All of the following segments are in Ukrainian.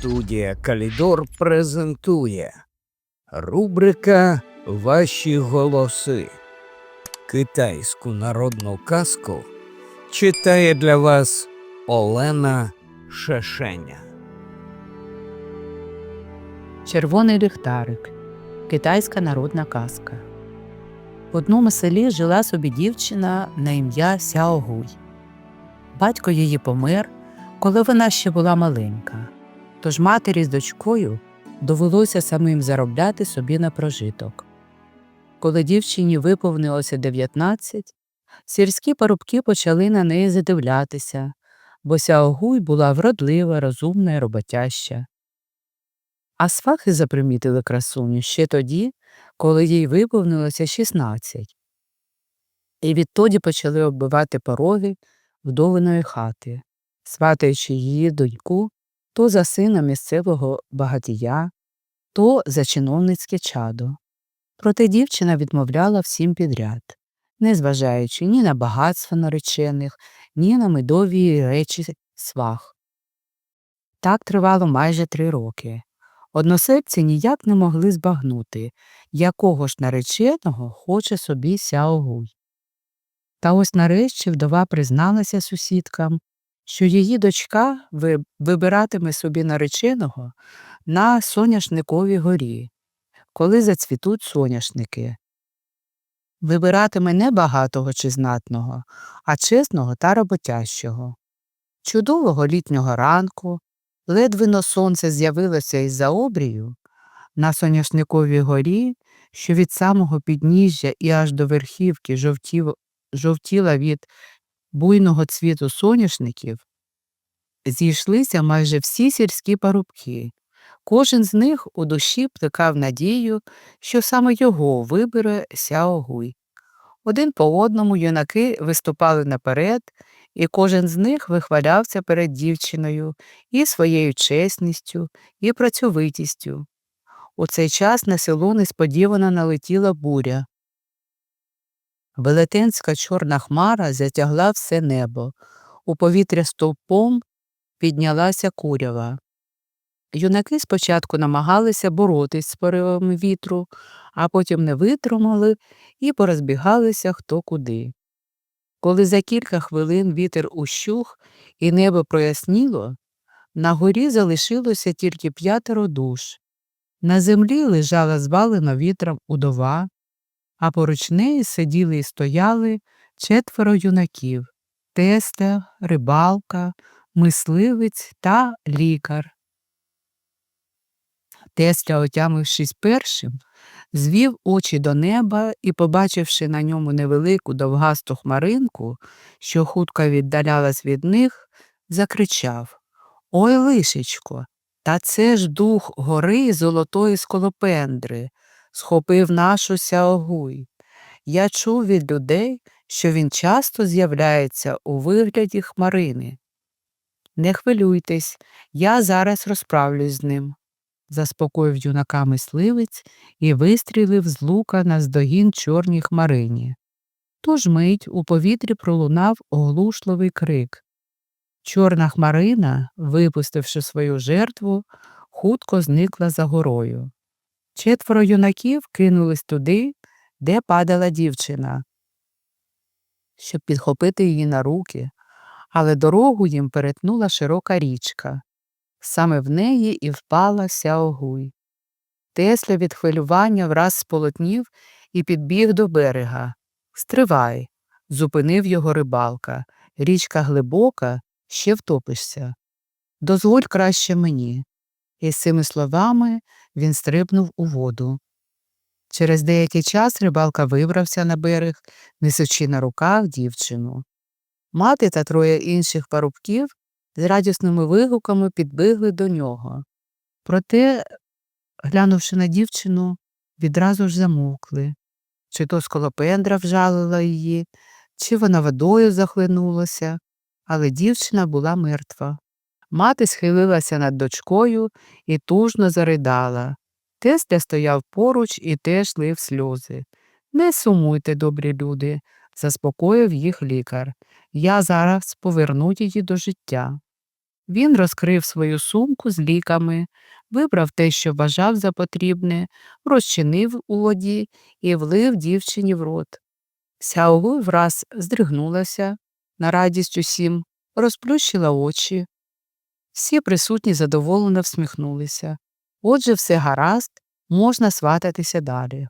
Студія Калідор презентує рубрика Ваші голоси. Китайську народну казку читає для вас Олена Шешеня. Червоний ліхтарик. Китайська народна казка. В одному селі жила собі дівчина на ім'я Сяогуй. Батько її помер, коли вона ще була маленька. Тож матері з дочкою довелося самим заробляти собі на прожиток. Коли дівчині виповнилося 19, сільські парубки почали на неї задивлятися, бо Сяогуй була вродлива, розумна і роботяща. А свахи запримітили красуню ще тоді, коли їй виповнилося 16. І відтоді почали оббивати пороги вдовиної хати, сватаючи її доньку то за сина місцевого багатія, то за чиновницьке чадо. Проте дівчина відмовляла всім підряд, не зважаючи ні на багатство наречених, ні на медові речі свах. Так тривало майже три роки. Односельці ніяк не могли збагнути, якого ж нареченого хоче собі Сяогуй. Та ось нарешті вдова призналася сусідкам, що її дочка вибиратиме собі нареченого на соняшниковій горі, коли зацвітуть соняшники. Вибиратиме не багатого чи знатного, а чесного та роботящого. Чудового літнього ранку, ледвино сонце з'явилося із-за обрію, на соняшниковій горі, що від самого підніжжя і аж до верхівки жовтів, жовтіла від буйного цвіту соняшників, зійшлися майже всі сільські парубки. Кожен з них у душі плекав надію, що саме його вибере Сяогуй. Один по одному юнаки виступали наперед, і кожен з них вихвалявся перед дівчиною і своєю чесністю, і працьовитістю. У цей час на село несподівано налетіла буря. Велетенська чорна хмара затягла все небо. У повітря стовпом піднялася курява. Юнаки спочатку намагалися боротись з поривами вітру, а потім не витримали і порозбігалися хто куди. Коли за кілька хвилин вітер ущух і небо проясніло, на горі залишилося тільки п'ятеро душ. На землі лежала звалена вітром удова, а поруч неї сиділи і стояли четверо юнаків тестя, рибалка, мисливець та лікар. Тестя, отямившись першим, звів очі до неба і, побачивши на ньому невелику довгасту хмаринку, що хутко віддалялась від них, закричав Ой, лишечко, та це ж дух гори золотої сколопендри, схопив нашу сяогуй. Я чув від людей, що він часто з'являється у вигляді хмарини. Не хвилюйтесь, я зараз розправлюсь з ним, заспокоїв юнака мисливець і вистрілив з лука на здогін чорній хмарині. Тож мить у повітрі пролунав оглушливий крик. Чорна хмарина, випустивши свою жертву, хутко зникла за горою. Четверо юнаків кинулись туди, де падала дівчина, щоб підхопити її на руки, але дорогу їм перетнула широка річка. Саме в неї і впала Сяогуй. Тесля від хвилювання враз сполотнів і підбіг до берега. Стривай, зупинив його рибалка. Річка глибока, ще втопишся. Дозволь краще мені. І з цими словами він стрибнув у воду. Через деякий час рибалка вибрався на берег, несучи на руках дівчину. Мати та троє інших парубків з радісними вигуками підбігли до нього. Проте, глянувши на дівчину, відразу ж замовкли. Чи то сколопендра вжалила її, чи вона водою захлинулася, але дівчина була мертва. Мати схилилася над дочкою і тужно заридала. Тестя стояв поруч і теж лив сльози. Не сумуйте, добрі люди, заспокоїв їх лікар. Я зараз поверну її до життя. Він розкрив свою сумку з ліками, вибрав те, що вважав за потрібне, розчинив у воді і влив дівчині в рот. Сяогуй враз здригнулася на радість усім, розплющила очі. Всі присутні задоволено всміхнулися. Отже, все гаразд, можна свататися далі.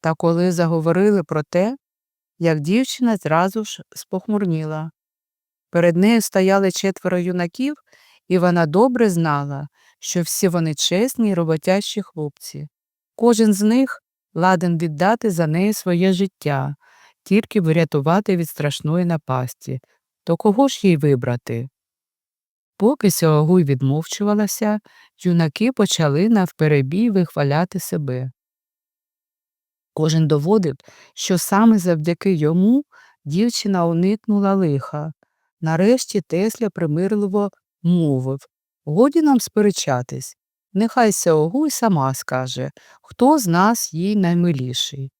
Та коли заговорили про те, як дівчина зразу ж спохмурніла. Перед нею стояли четверо юнаків, і вона добре знала, що всі вони чесні роботящі хлопці. Кожен з них ладен віддати за неї своє життя, тільки врятувати від страшної напасті. То кого ж їй вибрати? Поки Сьогуй відмовчувалася, юнаки почали навперебій вихваляти себе. Кожен доводив, що саме завдяки йому дівчина уникнула лиха. Нарешті Тесля примирливо мовив Годі нам сперечатись. Нехай Сеогуй сама скаже, хто з нас їй наймиліший.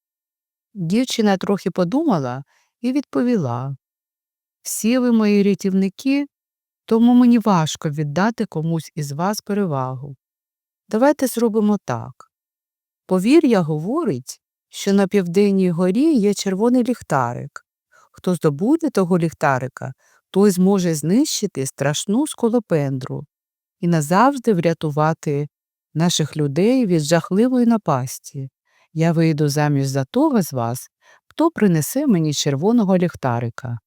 Дівчина трохи подумала і відповіла Всі ви мої рятівники, тому мені важко віддати комусь із вас перевагу. Давайте зробимо так. Повір'я говорить, що на південній горі є червоний ліхтарик. Хто здобуде того ліхтарика, той зможе знищити страшну сколопендру і назавжди врятувати наших людей від жахливої напасті. Я вийду заміж за того з вас, хто принесе мені червоного ліхтарика.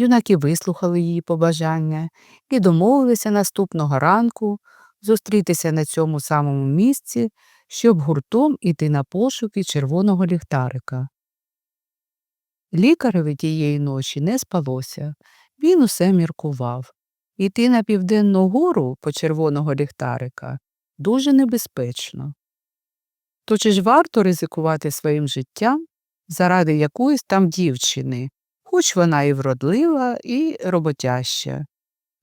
Юнаки вислухали її побажання і домовилися наступного ранку зустрітися на цьому самому місці, щоб гуртом іти на пошуки червоного ліхтарика. Лікареві тієї ночі не спалося, він усе міркував. Іти на південну гору по червоного ліхтарика дуже небезпечно. То чи ж варто ризикувати своїм життям заради якоїсь там дівчини, хоч вона і вродлива, і роботяща.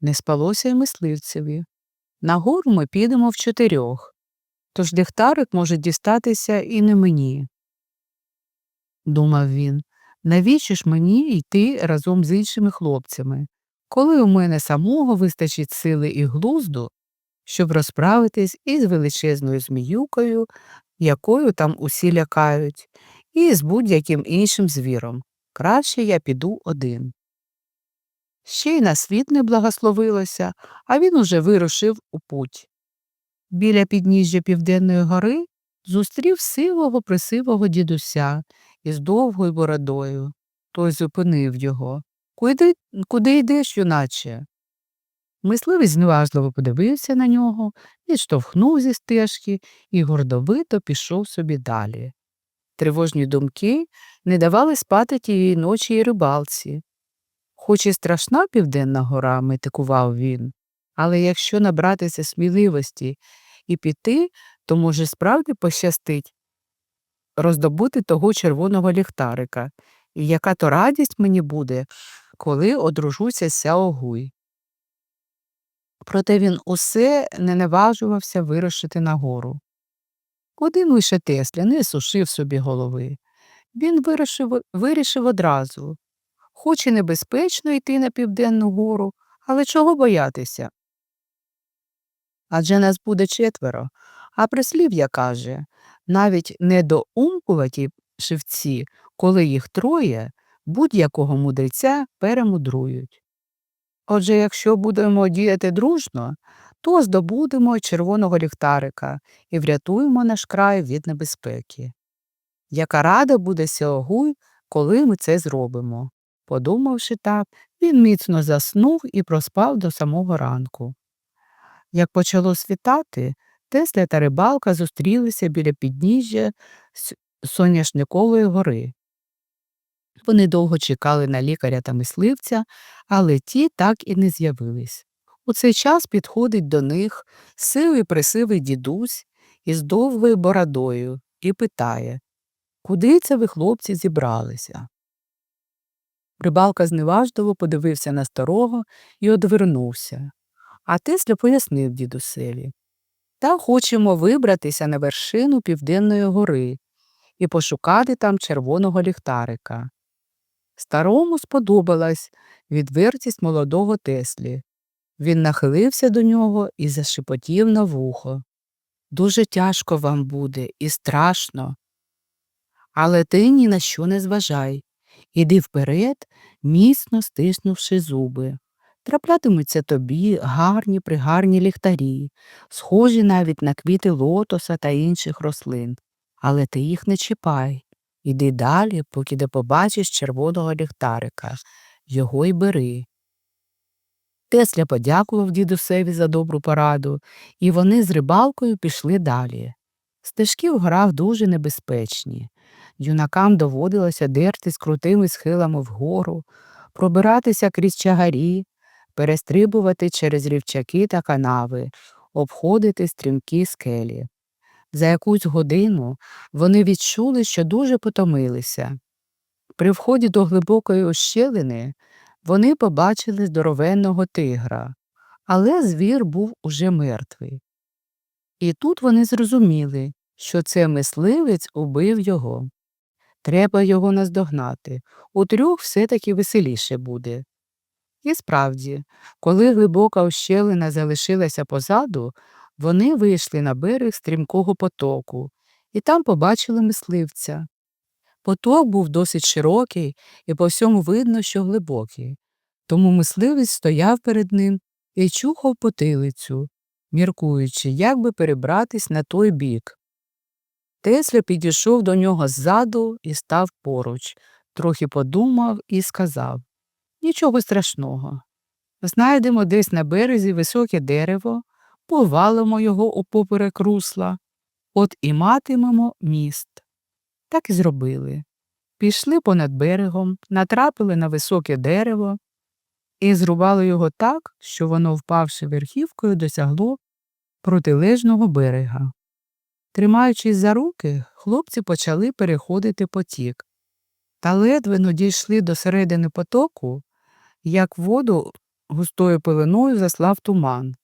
Не спалося й мисливцеві. На гору ми підемо в чотирьох, тож ліхтарик може дістатися і не мені. Думав він, навіщо ж мені йти разом з іншими хлопцями, коли у мене самого вистачить сили і глузду, щоб розправитись із величезною зміюкою, якою там усі лякають, і з будь-яким іншим звіром. Краще я піду один. Ще й на світ не благословилося, а він уже вирушив у путь. Біля підніжжя Південної гори зустрів сивого присивого дідуся із довгою бородою. Той зупинив його. Куди, куди йдеш, юначе? Мисливець зневажливо подивився на нього, відштовхнув зі стежки і гордовито пішов собі далі. Тривожні думки не давали спати тієї ночі й рибалці. Хоч і страшна південна гора, метикував він, але якщо набратися сміливості і піти, то, може, справді пощастить роздобути того червоного ліхтарика, і яка то радість мені буде, коли одружуся Сяогуй. Проте він усе не наважувався вирушити нагору. Один лише Тесля не сушив собі голови. Він вирішив, вирішив одразу хоч і небезпечно йти на південну гору, але чого боятися? Адже нас буде четверо, а прислів'я каже навіть недоумкуваті шивці, коли їх троє, будь-якого мудреця перемудрують. Отже, якщо будемо діяти дружно, то здобудемо червоного ліхтарика і врятуємо наш край від небезпеки. Яка рада буде Сеогуй, коли ми це зробимо? Подумавши так, він міцно заснув і проспав до самого ранку. Як почало світати, Тесля та рибалка зустрілися біля підніжжя Соняшникової гори. Вони довго чекали на лікаря та мисливця, але ті так і не з'явились. У цей час підходить до них сивий присивий дідусь із довгою бородою і питає Куди це ви, хлопці, зібралися? Рибалка зневажливо подивився на старого і одвернувся. А Тесля пояснив дідусеві Та хочемо вибратися на вершину Південної гори і пошукати там червоного ліхтарика. Старому сподобалась відвертість молодого Теслі, Він нахилився до нього і зашепотів на вухо. Дуже тяжко вам буде і страшно. Але ти ні на що не зважай. Іди вперед, міцно стиснувши зуби. Траплятимуться тобі гарні пригарні ліхтарі, схожі навіть на квіти лотоса та інших рослин. Але ти їх не чіпай. Іди далі, поки не побачиш червоного ліхтарика. Його й бери. Тесля подякував дідусеві за добру пораду, і вони з рибалкою пішли далі. Стежки в горах дуже небезпечні. Юнакам доводилося дертись крутими схилами вгору, пробиратися крізь чагарі, перестрибувати через рівчаки та канави, обходити стрімкі скелі. За якусь годину вони відчули, що дуже потомилися. При вході до глибокої ущелини вони побачили здоровенного тигра, але звір був уже мертвий. І тут вони зрозуміли, що це мисливець убив його. Треба його наздогнати. У трьох все-таки веселіше буде. І справді, коли глибока ущелина залишилася позаду, вони вийшли на берег стрімкого потоку і там побачили мисливця. Поток був досить широкий і по всьому видно, що глибокий. Тому мисливець стояв перед ним і чухав потилицю, міркуючи, як би перебратись на той бік. Тесля підійшов до нього ззаду і став поруч, трохи подумав і сказав Нічого страшного. Знайдемо десь на березі високе дерево, повалимо його упоперек русла, от і матимемо міст. Так і зробили. Пішли понад берегом, натрапили на високе дерево і зрубали його так, що воно, впавши верхівкою, досягло протилежного берега. Тримаючись за руки, хлопці почали переходити потік. Та ледве но дійшли до середини потоку, як воду густою пеленою заслав туман.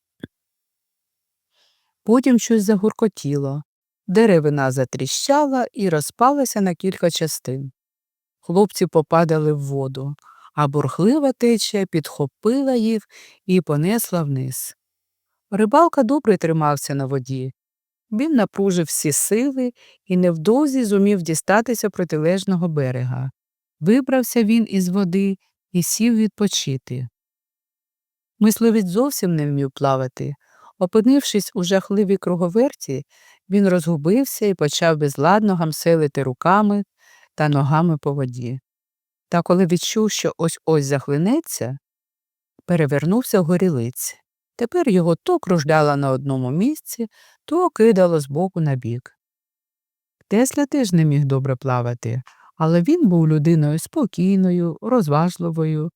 Потім щось загуркотіло, деревина затріщала і розпалася на кілька частин. Хлопці попадали в воду, а бурхлива течія підхопила їх і понесла вниз. Рибалка добре тримався на воді. Він напружив всі сили і невдовзі зумів дістатися протилежного берега. Вибрався він із води і сів відпочити. Мисливець зовсім не вмів плавати. Опинившись у жахливій круговерті, він розгубився і почав безладно гамселити руками та ногами по воді. Та коли відчув, що ось ось захлинеться, перевернувся горілиць. Тепер його то кружляло на одному місці, то кидало з боку на бік. Тесля теж не міг добре плавати, але він був людиною спокійною, розважливою,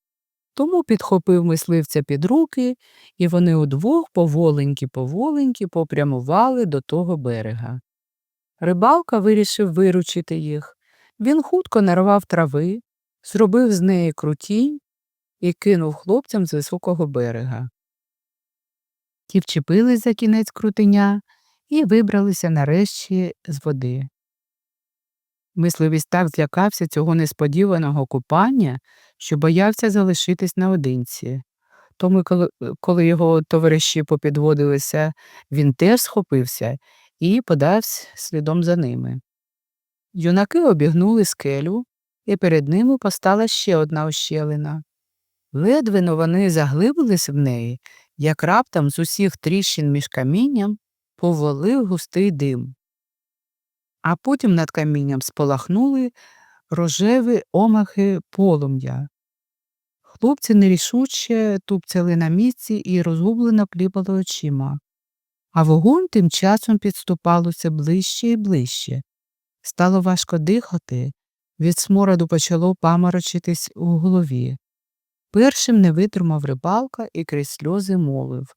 тому підхопив мисливця під руки, і вони удвох поволеньки-поволеньки попрямували до того берега. Рибалка вирішив виручити їх. Він хутко нарвав трави, зробив з неї крутінь і кинув хлопцям з високого берега. Ті вчепились за кінець крутеня і вибралися нарешті з води. Мисливець так злякався цього несподіваного купання, що боявся залишитись наодинці. Тому, коли, його товариші попідводилися, він теж схопився і подався слідом за ними. Юнаки обігнули скелю, і перед ними постала ще одна ощелина. Ледве вони заглибились в неї, як раптом з усіх тріщин між камінням повалив густий дим. А потім над камінням спалахнули рожеві омахи полум'я. Хлопці нерішуче тупцяли на місці і розгублено кліпали очима. А вогонь тим часом підступалося ближче і ближче. Стало важко дихати, від смороду почало паморочитись у голові. Першим не витримав рибалка і крізь сльози мовив.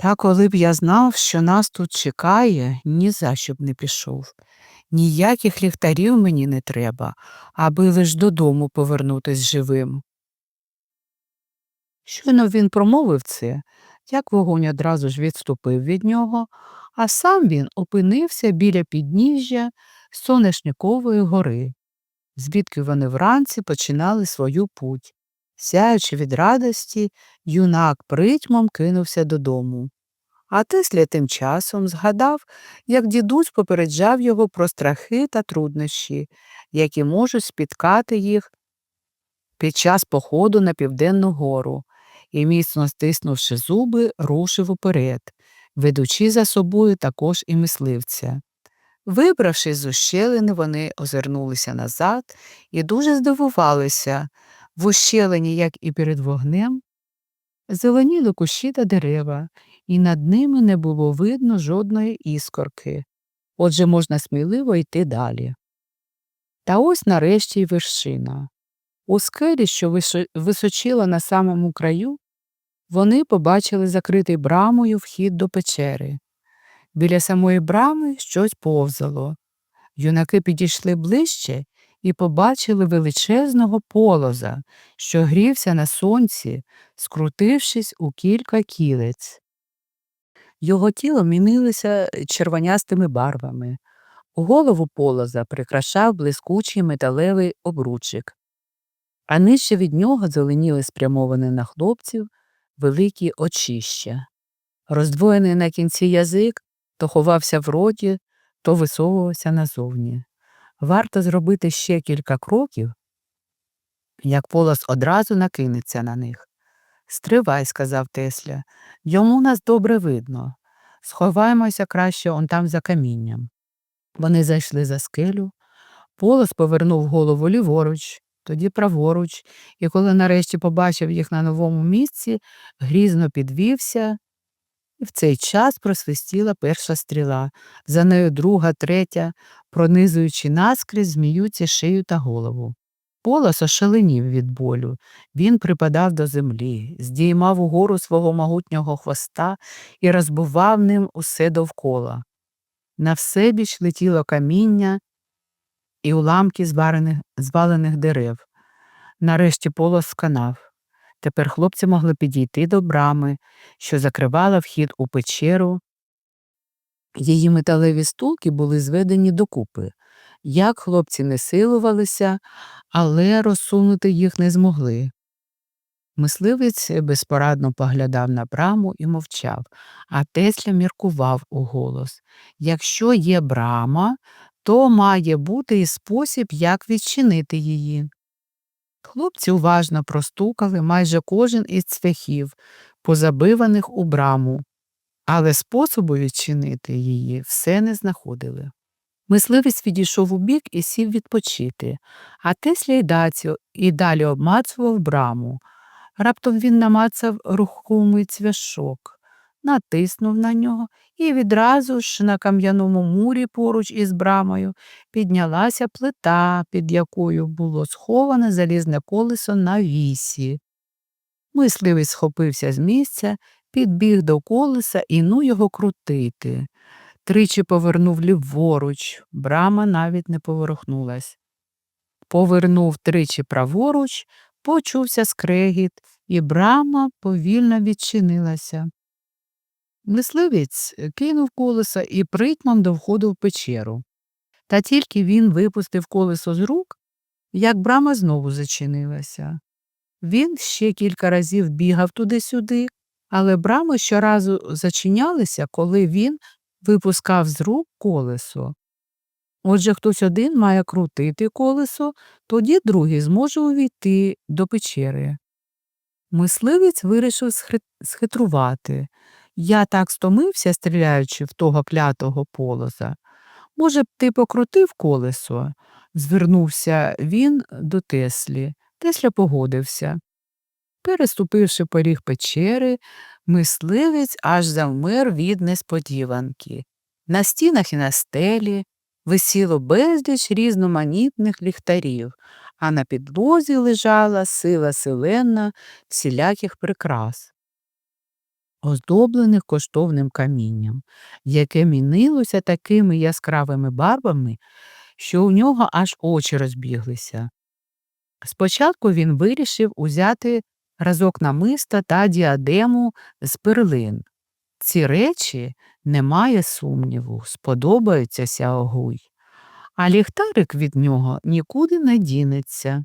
Та коли б я знав, що нас тут чекає, ні за що б не пішов. Ніяких ліхтарів мені не треба, аби лиш додому повернутись живим. Щойно він промовив це, як вогонь одразу ж відступив від нього, а сам він опинився біля підніжжя Соняшникової гори, звідки вони вранці починали свою путь. Сяючи від радості, юнак притьмом кинувся додому. А Тесля тим часом згадав, як дідусь попереджав його про страхи та труднощі, які можуть спіткати їх під час походу на Південну гору, і, міцно стиснувши зуби, рушив уперед, ведучи за собою також і мисливця. Вибравшись з ущелини, вони озирнулися назад і дуже здивувалися. В ущелині, як і перед вогнем, зеленіли кущі та дерева, і над ними не було видно жодної іскорки. Отже, можна сміливо йти далі. Та ось нарешті й вершина. У скелі, що височила на самому краю, вони побачили закритий брамою вхід до печери. Біля самої брами щось повзало. Юнаки підійшли ближче і побачили величезного полоза, що грівся на сонці, скрутившись у кілька кілець. Його тіло мінилося червонястими барвами. Голову полоза прикрашав блискучий металевий обручик, а нижче від нього зеленіли спрямовані на хлопців великі очища. Роздвоєний на кінці язик то ховався в роті, то висовувався назовні. Варто зробити ще кілька кроків, як полос одразу накинеться на них. Стривай, сказав Тесля, йому нас добре видно. Сховаємося краще он там за камінням. Вони зайшли за скелю. Полос повернув голову ліворуч, тоді праворуч, і коли нарешті побачив їх на новому місці, грізно підвівся, і в цей час просвистіла перша стріла, за нею друга, третя, пронизуючи наскрізь, зміються шию та голову. Полос ошаленів від болю. Він припадав до землі, здіймав угору свого могутнього хвоста і розбивав ним усе довкола. На все біч летіло каміння і уламки звалених дерев. Нарешті полос сканав. Тепер хлопці могли підійти до брами, що закривала вхід у печеру. Її металеві стулки були зведені докупи. Як хлопці не силувалися, але розсунути їх не змогли. Мисливець безпорадно поглядав на браму і мовчав, а Тесля міркував у голос. Якщо є брама, то має бути і спосіб, як відчинити її. Хлопці уважно простукали майже кожен із цвяхів, позабиваних у браму, але способу відчинити її все не знаходили. Мисливець відійшов у бік і сів відпочити, а Тесля й Дацю і далі обмацував браму. Раптом він намацав рухомий цвяшок, натиснув на нього, і відразу ж на кам'яному мурі поруч із брамою піднялася плита, під якою було сховане залізне колесо на вісі. Мисливець схопився з місця, підбіг до колеса і ну його крутити. Тричі повернув ліворуч, брама навіть не поворухнулась. Повернув тричі праворуч, почувся скрегіт, і брама повільно відчинилася. Мисливець кинув колеса і притьмом до входу в печеру. Та тільки він випустив колесо з рук, як брама знову зачинилася. Він ще кілька разів бігав туди-сюди, але брами щоразу зачинялися, коли він випускав з рук колесо. Отже, хтось один має крутити колесо, тоді другий зможе увійти до печери. Мисливець вирішив схитрувати. Я так стомився, стріляючи в того клятого полоза. Може б, ти покрутив колесо? звернувся він до Теслі. Тесля погодився. Переступивши поріг печери, мисливець аж завмер від несподіванки. На стінах і на стелі висіло безліч різноманітних ліхтарів, а на підлозі лежала сила селена всіляких прикрас, оздоблених коштовним камінням, яке мінилося такими яскравими барвами, що у нього аж очі розбіглися. Спочатку він вирішив узяти разок намиста та діадему з перлин. Ці речі, немає сумніву, сподобаються Сяогуй, а ліхтарик від нього нікуди не дінеться.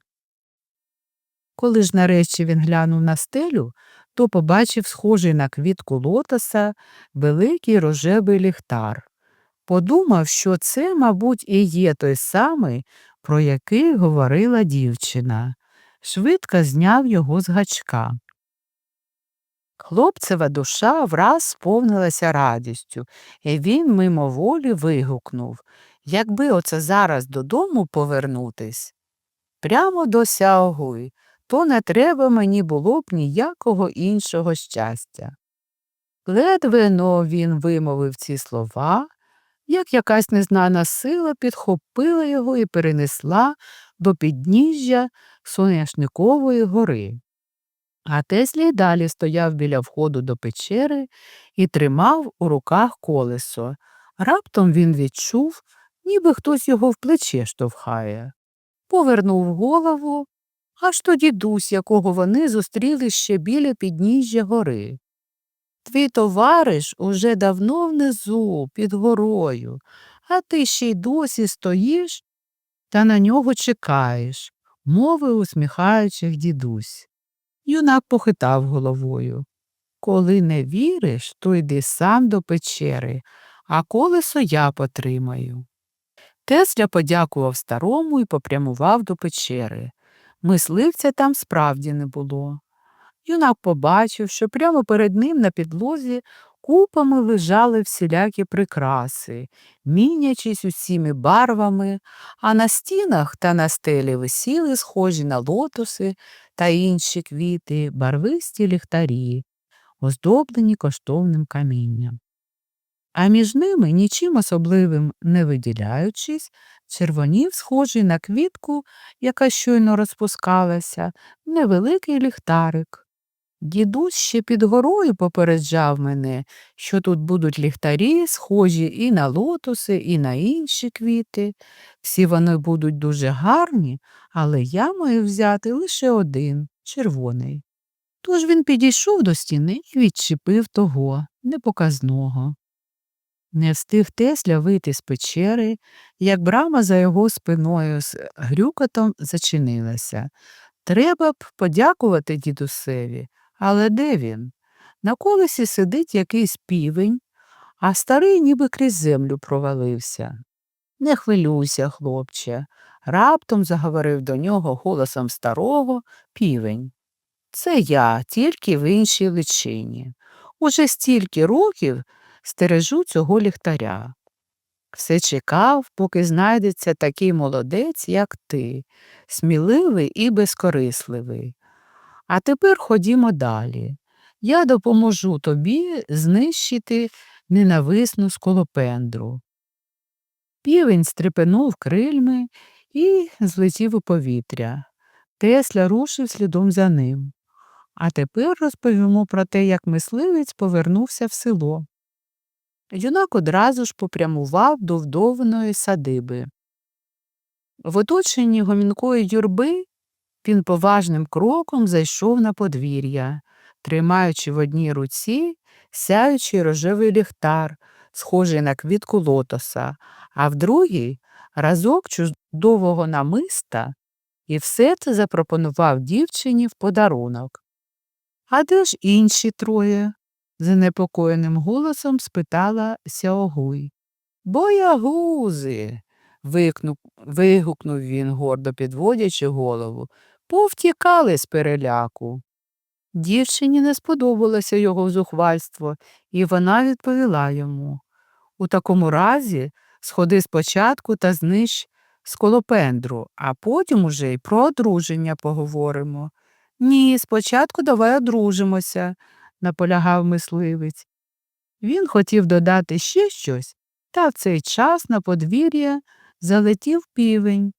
Коли ж нарешті він глянув на стелю, то побачив схожий на квітку лотоса великий рожевий ліхтар. Подумав, що це, мабуть, і є той самий, про який говорила дівчина. Швидко зняв його з гачка. Хлопцева душа враз сповнилася радістю, і він мимоволі вигукнув Якби оце зараз додому повернутись, прямо до Сяогуй, то не треба мені було б ніякого іншого щастя. Ледве но він вимовив ці слова, як якась незнана сила підхопила його і перенесла до підніжжя Соняшникової гори. А Теслі далі стояв біля входу до печери і тримав у руках колесо. Раптом він відчув, ніби хтось його в плече штовхає. Повернув голову, аж то дідусь, якого вони зустріли ще біля підніжжя гори. Твій товариш уже давно внизу, під горою, а ти ще й досі стоїш та на нього чекаєш, мовив усміхаючись дідусь. Юнак похитав головою. Коли не віриш, то йди сам до печери, а колесо я потримаю. Тесля подякував старому і попрямував до печери. Мисливця там справді не було. Юнак побачив, що прямо перед ним на підлозі купами лежали всілякі прикраси, мінячись усіми барвами, а на стінах та на стелі висіли схожі на лотоси та інші квіти, барвисті ліхтарі, оздоблені коштовним камінням. А між ними, нічим особливим не виділяючись, червонів, схожий на квітку, яка щойно розпускалася, невеликий ліхтарик. Дідусь ще під горою попереджав мене, що тут будуть ліхтарі, схожі і на лотоси, і на інші квіти. Всі вони будуть дуже гарні, але я маю взяти лише один червоний. Тож він підійшов до стіни і відчепив того непоказного. Не встиг Тесля вийти з печери, як брама за його спиною з грюкотом зачинилася. Треба б подякувати дідусеві, але де він? На колесі сидить якийсь півень, а старий ніби крізь землю провалився. Не хвилюйся, хлопче, раптом заговорив до нього голосом старого півень. Це я, тільки в іншій личині. Уже стільки років стережу цього ліхтаря. Все чекав, поки знайдеться такий молодець, як ти, сміливий і безкорисливий. А тепер ходімо далі. Я допоможу тобі знищити ненависну сколопендру. Півень стрепенув крильми і злетів у повітря. Тесля рушив слідом за ним. А тепер розповімо про те, як мисливець повернувся в село. Юнак одразу ж попрямував до вдовиної садиби. В оточенні гомінкої юрби він поважним кроком зайшов на подвір'я, тримаючи в одній руці сяючий рожевий ліхтар, схожий на квітку лотоса, а в другій разок чудового намиста, і все це запропонував дівчині в подарунок. А де ж інші троє? Занепокоєним голосом спитала Сяогуй. Боягузи. Викнув, вигукнув він, гордо підводячи голову. Повтікали з переляку. Дівчині не сподобалося його зухвальство, і вона відповіла йому У такому разі сходи спочатку та знищ сколопендру, а потім уже й про одруження поговоримо. Ні, спочатку давай одружимося, наполягав мисливець. Він хотів додати ще щось, та в цей час на подвір'я залетів півень,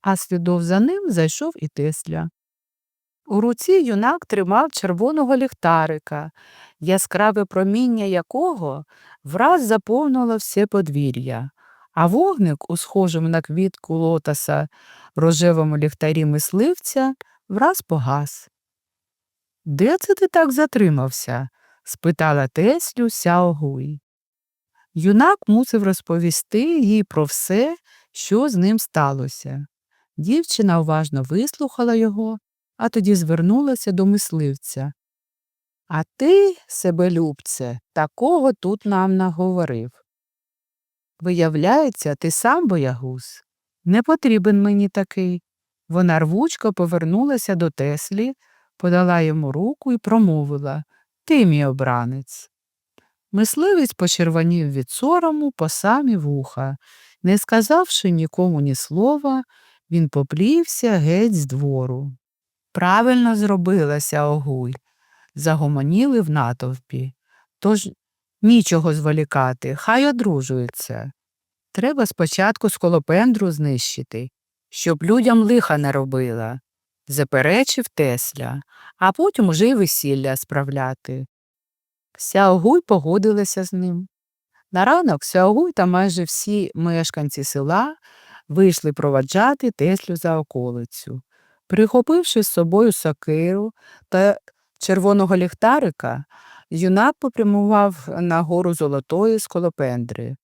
а слідов за ним зайшов і Тесля. У руці юнак тримав червоного ліхтарика, яскраве проміння якого враз заповнило все подвір'я, а вогник, у схожому на квітку лотоса рожевому ліхтарі мисливця, враз погас. Де це ти так затримався? спитала Теслю Сяогуй. Юнак мусив розповісти їй про все, що з ним сталося. Дівчина уважно вислухала його, а тоді звернулася до мисливця. А ти, себелюбце, такого тут нам наговорив. Виявляється, ти сам боягуз. Не потрібен мені такий. Вона рвучко повернулася до Теслі, подала йому руку і промовила Ти мій обранець. Мисливець почервонів від сорому по самі вуха. Не сказавши нікому ні слова, він поплівся геть з двору. Правильно зробилася огуй, загомоніли в натовпі. Тож нічого зволікати, хай одружуються. Треба спочатку сколопендру знищити, щоб людям лиха не робила, заперечив Тесля, а потім уже й весілля справляти. Сяогуй погодилася з ним. На ранок Сяогуй та майже всі мешканці села вийшли проваджати Теслю за околицю. Прихопивши з собою сокиру та червоного ліхтарика, юнак попрямував на гору золотої сколопендри.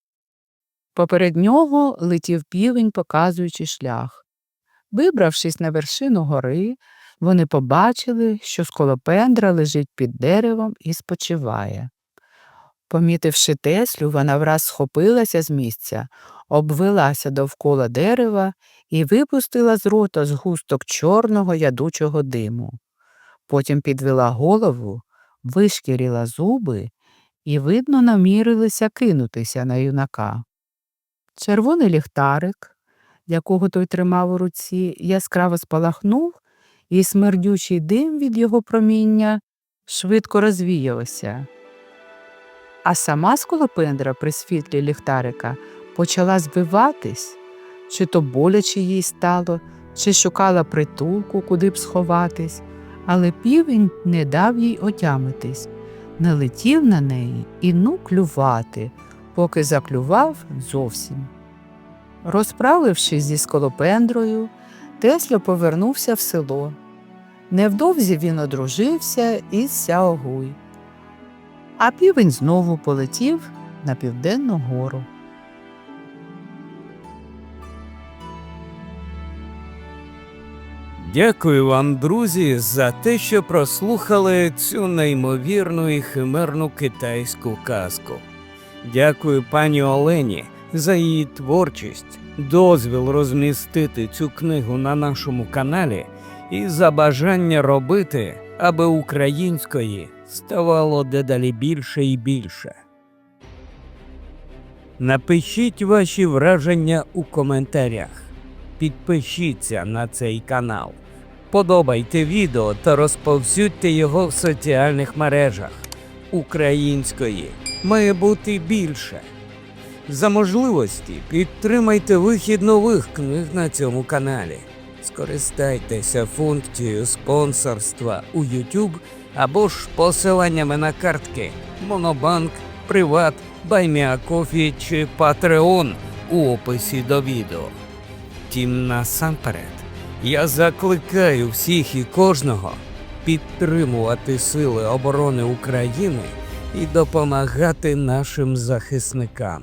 Поперед нього летів півень, показуючи шлях. Вибравшись на вершину гори, вони побачили, що сколопендра лежить під деревом і спочиває. Помітивши Теслю, вона враз схопилася з місця, обвелася довкола дерева і випустила з рота згусток чорного ядучого диму. Потім підвела голову, вишкіріла зуби і, видно, намірилися кинутися на юнака. Червоний ліхтарик, якого той тримав у руці, яскраво спалахнув, і смердючий дим від його проміння швидко розвіявся. А сама сколопендра при світлі ліхтарика почала збиватись, чи то боляче їй стало, чи шукала притулку, куди б сховатись, але півень не дав їй отямитись, налетів на неї і ну клювати, поки заклював зовсім. Розправившись зі сколопендрою, Тесля повернувся в село. Невдовзі він одружився із Сяогуй. А півень знову полетів на південну гору. Дякую вам, друзі, за те, що прослухали цю неймовірну і химерну китайську казку. Дякую пані Олені за її творчість, дозвіл розмістити цю книгу на нашому каналі і за бажання робити, аби української ставало дедалі більше і більше. Напишіть ваші враження у коментарях. Підпишіться на цей канал. Подобайте відео та розповсюдьте його в соціальних мережах. Української має бути більше. За можливості підтримайте вихід нових книг на цьому каналі. Скористайтеся функцією спонсорства у YouTube або ж посиланнями на картки Монобанк, Приват, Байміакофі чи Patreon у описі до відео. Втім, насамперед, я закликаю всіх і кожного підтримувати Сили оборони України і допомагати нашим захисникам.